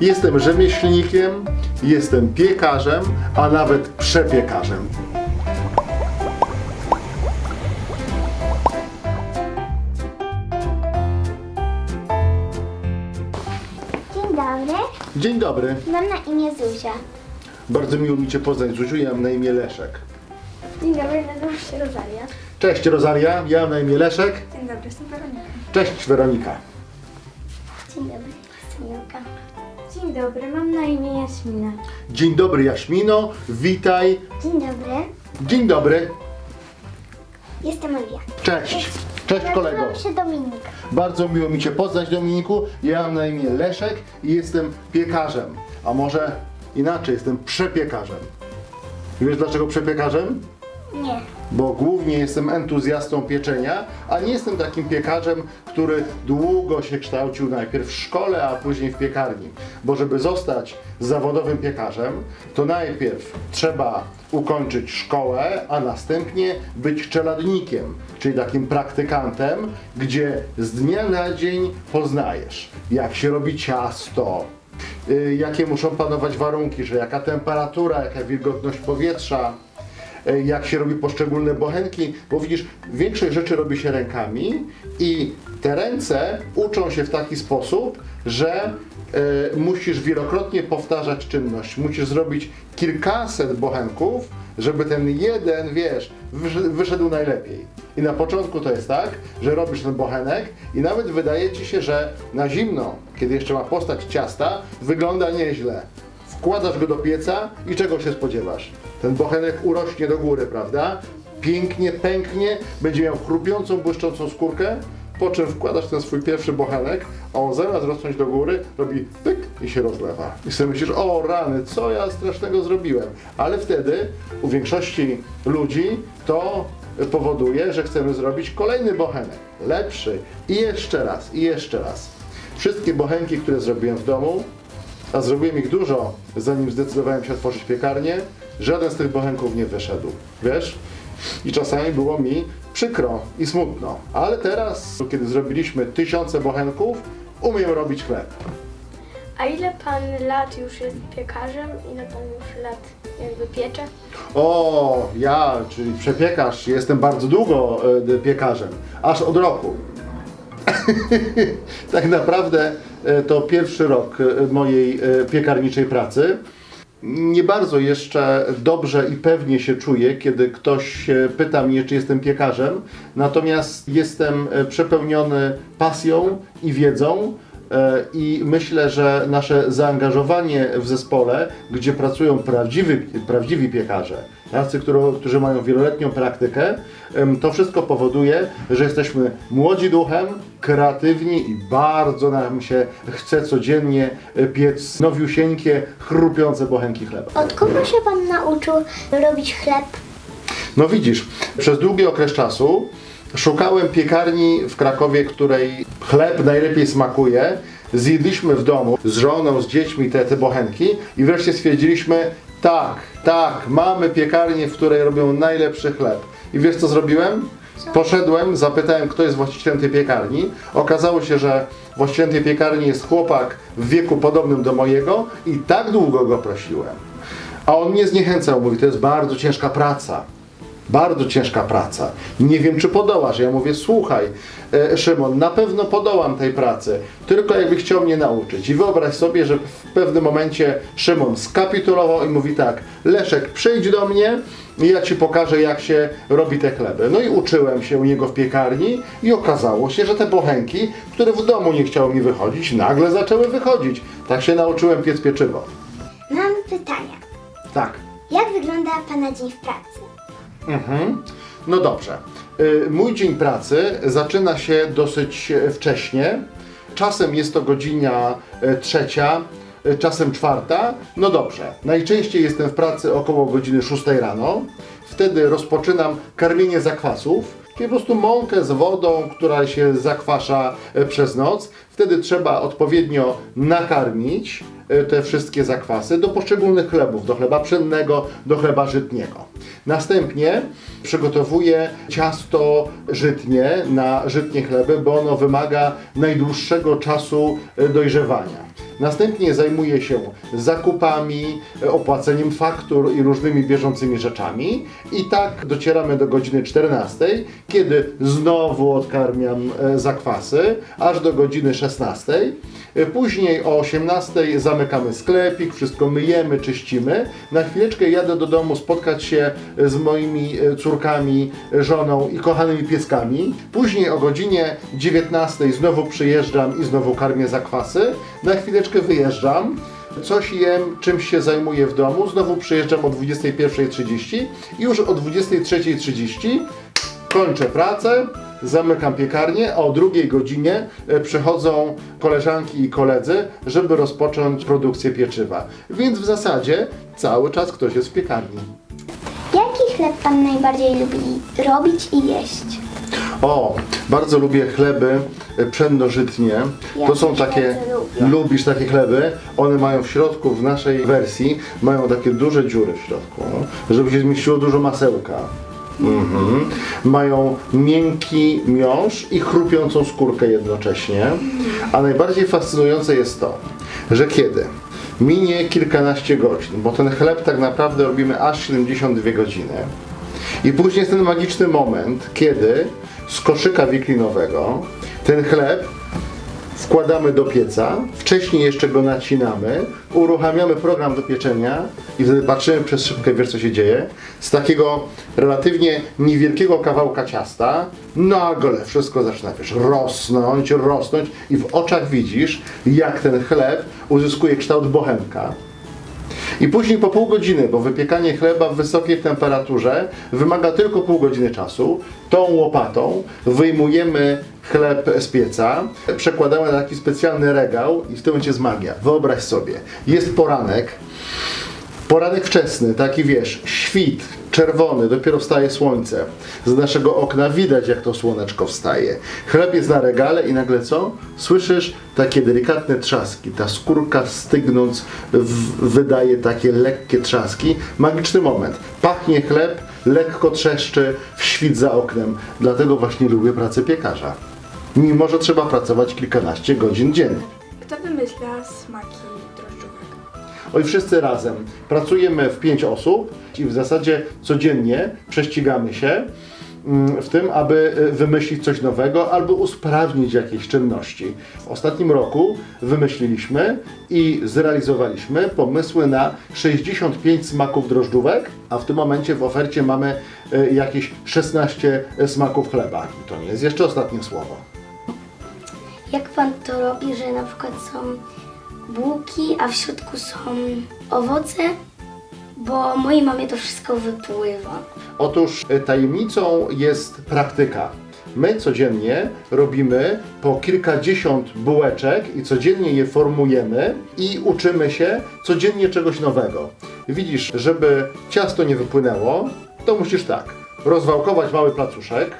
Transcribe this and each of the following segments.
Jestem rzemieślnikiem, jestem piekarzem, a nawet przepiekarzem. Dzień dobry, Dzień dobry. mam na imię Zuzia. Bardzo miło mi Cię poznać, Zuziu, ja mam na imię Leszek. Dzień dobry, nazywam się Rosalia. Cześć Rosalia, ja mam na imię Leszek. Dzień dobry, jestem Weronika. Cześć Weronika. Dzień dobry, jestem Julka. Dzień dobry, mam na imię Jaśmina. Dzień dobry Jaśmino, witaj. Dzień dobry, Dzień dobry. jestem Oliwia. Cześć. Cześć kolego. Nazywam się Dominik. Bardzo miło mi Cię poznać Dominiku. Ja mam na imię Leszek i jestem piekarzem. A może inaczej, jestem przepiekarzem. Wiesz dlaczego przepiekarzem? Nie. Bo głównie jestem entuzjastą pieczenia, a nie jestem takim piekarzem, który długo się kształcił najpierw w szkole, a później w piekarni. Bo żeby zostać zawodowym piekarzem, to najpierw trzeba ukończyć szkołę, a następnie być czeladnikiem, czyli takim praktykantem, gdzie z dnia na dzień poznajesz, jak się robi ciasto, y, jakie muszą panować warunki, że jaka temperatura, jaka wilgotność powietrza, jak się robi poszczególne bochenki, bo widzisz, większość rzeczy robi się rękami i te ręce uczą się w taki sposób, że e, musisz wielokrotnie powtarzać czynność. Musisz zrobić kilkaset bochenków, żeby ten jeden, wiesz, wysz- wyszedł najlepiej. I na początku to jest tak, że robisz ten bochenek i nawet wydaje ci się, że na zimno, kiedy jeszcze ma postać ciasta, wygląda nieźle. Wkładasz go do pieca i czego się spodziewasz? Ten bochenek urośnie do góry, prawda? Pięknie pęknie, będzie miał chrupiącą, błyszczącą skórkę, po czym wkładasz ten swój pierwszy bochenek, a on zamiast rosnąć do góry, robi pyk i się rozlewa. I sobie myślisz, o rany, co ja strasznego zrobiłem? Ale wtedy u większości ludzi to powoduje, że chcemy zrobić kolejny bochenek, lepszy i jeszcze raz, i jeszcze raz. Wszystkie bochenki, które zrobiłem w domu, a zrobiłem ich dużo, zanim zdecydowałem się otworzyć piekarnię, żaden z tych bochenków nie wyszedł. Wiesz? I czasami było mi przykro i smutno. Ale teraz, kiedy zrobiliśmy tysiące bochenków, umiem robić chleb. A ile pan lat już jest piekarzem? Ile pan już lat jakby piecze? O, ja, czyli przepiekarz, jestem bardzo długo e, piekarzem, aż od roku. tak naprawdę e, to pierwszy rok e, mojej e, piekarniczej pracy. Nie bardzo jeszcze dobrze i pewnie się czuję, kiedy ktoś pyta mnie, czy jestem piekarzem, natomiast jestem przepełniony pasją i wiedzą. I myślę, że nasze zaangażowanie w zespole, gdzie pracują prawdziwi, prawdziwi piekarze, tacy, którzy, którzy mają wieloletnią praktykę, to wszystko powoduje, że jesteśmy młodzi duchem, kreatywni i bardzo nam się chce codziennie e, piec nowiusieńkie, chrupiące bochenki chleba. Od kogo się pan nauczył robić chleb? No widzisz, przez długi okres czasu szukałem piekarni w Krakowie, której chleb najlepiej smakuje. Zjedliśmy w domu z żoną, z dziećmi te, te bochenki i wreszcie stwierdziliśmy, tak, tak, mamy piekarnię, w której robią najlepszy chleb. I wiesz co zrobiłem? Poszedłem, zapytałem, kto jest właścicielem tej piekarni. Okazało się, że właścicielem tej piekarni jest chłopak w wieku podobnym do mojego i tak długo go prosiłem. A on mnie zniechęcał, mówi, to jest bardzo ciężka praca. Bardzo ciężka praca. Nie wiem, czy podołasz. Ja mówię, słuchaj, e, Szymon, na pewno podołam tej pracy, tylko jakbyś chciał mnie nauczyć. I wyobraź sobie, że w pewnym momencie Szymon skapitulował i mówi tak, Leszek, przyjdź do mnie i ja Ci pokażę, jak się robi te chleby. No i uczyłem się u niego w piekarni i okazało się, że te bochenki, które w domu nie chciały mi wychodzić, nagle zaczęły wychodzić. Tak się nauczyłem piec pieczywo. Mam pytania. Tak. Jak wygląda pana dzień w pracy? Mhm. No dobrze. Y, Mój dzień pracy zaczyna się dosyć e, wcześnie. Czasem jest to godzina e, trzecia, e, czasem czwarta. No dobrze. Najczęściej jestem w pracy około godziny 6 rano. Wtedy rozpoczynam karmienie zakwasów. Czyli po prostu mąkę z wodą, która się zakwasza e, przez noc. Wtedy trzeba odpowiednio nakarmić e, te wszystkie zakwasy do poszczególnych chlebów, do chleba pszennego, do chleba żytniego. Następnie przygotowuję ciasto żytnie na żytnie chleby, bo ono wymaga najdłuższego czasu e, dojrzewania. Następnie zajmuje się zakupami, e, opłaceniem faktur i różnymi bieżącymi rzeczami. I tak docieramy do godziny 14, kiedy znowu odkarmiam e, zakwasy, aż do godziny 16. E, Później o 18 zamykamy sklepik, wszystko myjemy, czyścimy. Na chwileczkę jadę do domu spotkać się z moimi córkami, żoną i kochanymi pieskami. Później o godzinie 19 znowu przyjeżdżam i znowu karmię zakwasy. Na chwileczkę wyjeżdżam. Coś jem, czymś się zajmuję w domu. Znowu przyjeżdżam o 21.30 i już o 23.30 kończę pracę, zamykam piekarnię, a o drugiej godzinie e, przychodzą koleżanki i koledzy, żeby rozpocząć produkcję pieczywa. Więc w zasadzie cały czas ktoś jest w piekarni. Jaki chleb pan najbardziej lubi robić i jeść? O, bardzo lubię chleby e, pszennożytnie. Ja To są też takie, bardzo lubię. lubisz takie chleby? One mają w środku, w naszej wersji, mają takie duże dziury w środku, żeby się zmieściło dużo masełka. Mhm. Mają miękki miąższ i chrupiącą skórkę jednocześnie. A najbardziej fascynujące jest to, że kiedy minie kilkanaście godzin, bo ten chleb tak naprawdę robimy aż 72 godziny, i później jest ten magiczny moment, kiedy z koszyka wiklinowego ten chleb wkładamy do pieca, wcześniej jeszcze go nacinamy, uruchamiamy program do pieczenia i wtedy patrzymy przez szybkę, wiesz co się dzieje. Z takiego relatywnie niewielkiego kawałka ciasta nagle wszystko zaczyna wiesz, rosnąć, rosnąć i w oczach widzisz, jak ten chleb uzyskuje kształt bochenka. I później po pół godziny, bo wypiekanie chleba w wysokiej temperaturze wymaga tylko pół godziny czasu, tą łopatą wyjmujemy chleb z pieca, przekładamy na taki specjalny regał i w tym momencie jest magia. Wyobraź sobie, jest poranek, Poranek wczesny, taki wiesz, świt, czerwony, dopiero wstaje słońce. Z naszego okna widać, jak to słoneczko wstaje. Chleb jest na regale i nagle co? Słyszysz takie delikatne trzaski. Ta skórka stygnąc wydaje takie lekkie trzaski. Magiczny moment. Pachnie chleb, lekko trzeszczy w świt za oknem. Dlatego właśnie lubię pracę piekarza. Mimo, że trzeba pracować kilkanaście godzin dziennie. Kto wymyśla smaki? Oj, wszyscy razem. Pracujemy w pięć osób i w zasadzie codziennie prześcigamy się mm, w tym, aby y, wymyślić coś nowego albo usprawnić jakieś czynności. W ostatnim roku wymyśliliśmy i zrealizowaliśmy pomysły na 65 smaków drożdżówek, a w tym momencie w ofercie mamy y, jakieś 16 smaków chleba. I to nie jest jeszcze ostatnie słowo. Jak pan to robi, że na przykład są bułki, a w środku są owoce? Bo mojej mamie to wszystko wypływa. Otóż e, tajemnicą jest praktyka. My codziennie robimy po kilkadziesiąt bułeczek i codziennie je formujemy i uczymy się codziennie czegoś nowego. Widzisz, żeby ciasto nie wypłynęło, to musisz tak, rozwałkować mały placuszek,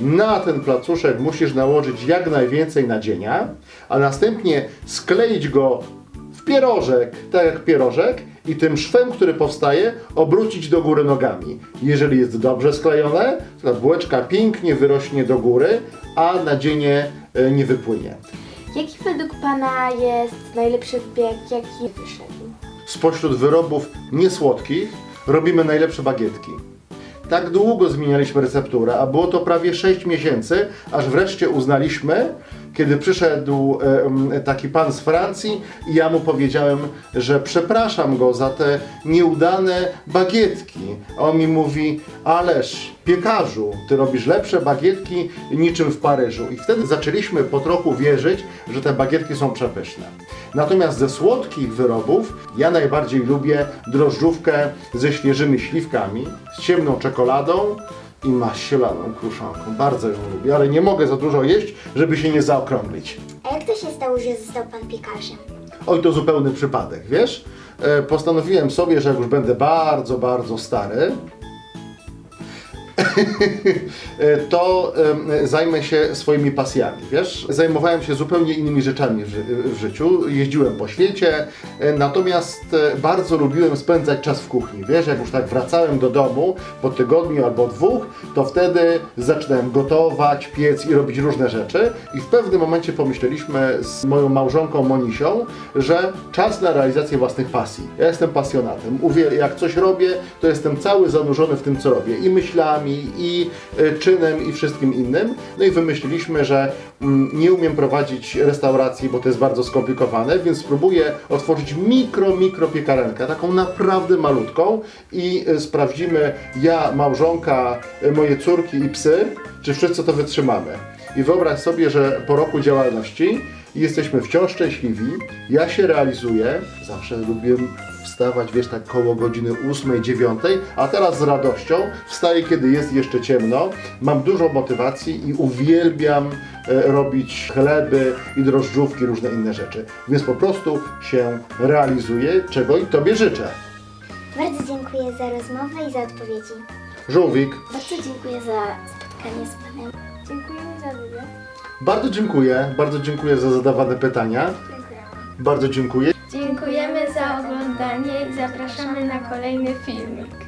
na ten placuszek musisz nałożyć jak najwięcej nadzienia, a następnie skleić go w pierożek, tak jak pierożek, i tym szwem, który powstaje, obrócić do góry nogami. Jeżeli jest dobrze sklejone, to ta bułeczka pięknie wyrośnie do góry, a nadzienie e, nie wypłynie. Jaki według Pana jest najlepszy bieg, jaki wyszedł? Spośród wyrobów niesłodkich robimy najlepsze bagietki. Tak długo zmienialiśmy recepturę, a było to prawie 6 miesięcy, aż wreszcie uznaliśmy, kiedy przyszedł taki pan z Francji i ja mu powiedziałem, że przepraszam go za te nieudane bagietki. On mi mówi, ależ piekarzu, ty robisz lepsze bagietki niczym w Paryżu. I wtedy zaczęliśmy po trochu wierzyć, że te bagietki są przepyszne. Natomiast ze słodkich wyrobów ja najbardziej lubię drożdżówkę ze świeżymi śliwkami, z ciemną czekoladą i maślaną kruszonką. Bardzo ją lubię, ale nie mogę za dużo jeść, żeby się nie zaokrąglić. A jak to się stało, że został pan piekarzem? Oj, to zupełny przypadek, wiesz? E, Postanowiłem sobie, że jak już będę bardzo, bardzo stary, to em, zajmę się swoimi pasjami, wiesz? Zajmowałem się zupełnie innymi rzeczami w, ży- w życiu, jeździłem po świecie, e, natomiast e, bardzo lubiłem spędzać czas w kuchni, wiesz? Jak już tak wracałem do domu po tygodniu albo dwóch, to wtedy zaczynałem gotować, piec i robić różne rzeczy i w pewnym momencie pomyśleliśmy z moją małżonką Monisią, że czas na realizację własnych pasji. Ja jestem pasjonatem, Uwiel- jak coś robię, to jestem cały zanurzony w tym, co robię i myślami, i e, czynem, i wszystkim innym. No i wymyśliliśmy, że mm, nie umiem prowadzić restauracji, bo to jest bardzo skomplikowane, więc spróbuję otworzyć mikro, mikro piekarenkę, taką naprawdę malutką i e, sprawdzimy, ja, małżonka, e, moje córki i psy, czy wszyscy to wytrzymamy. I wyobraź sobie, że po roku działalności jesteśmy wciąż szczęśliwi, ja się realizuję, zawsze lubiłem wstawać, wiesz, tak koło godziny 8, 9, a teraz z radością wstaję, kiedy jest jeszcze ciemno, mam dużo motywacji i uwielbiam e, robić chleby i drożdżówki, różne inne rzeczy. Więc po prostu się realizuję, czego i Tobie życzę. Bardzo dziękuję za rozmowę i za odpowiedzi. Żółwik, Bardzo dziękuję za spotkanie z Panem. Dziękujemy za wywiad. Bardzo dziękuję, bardzo dziękuję za zadawane pytania. Bardzo dziękuję. Dziękujemy za oglądanie i zapraszamy na kolejny filmik.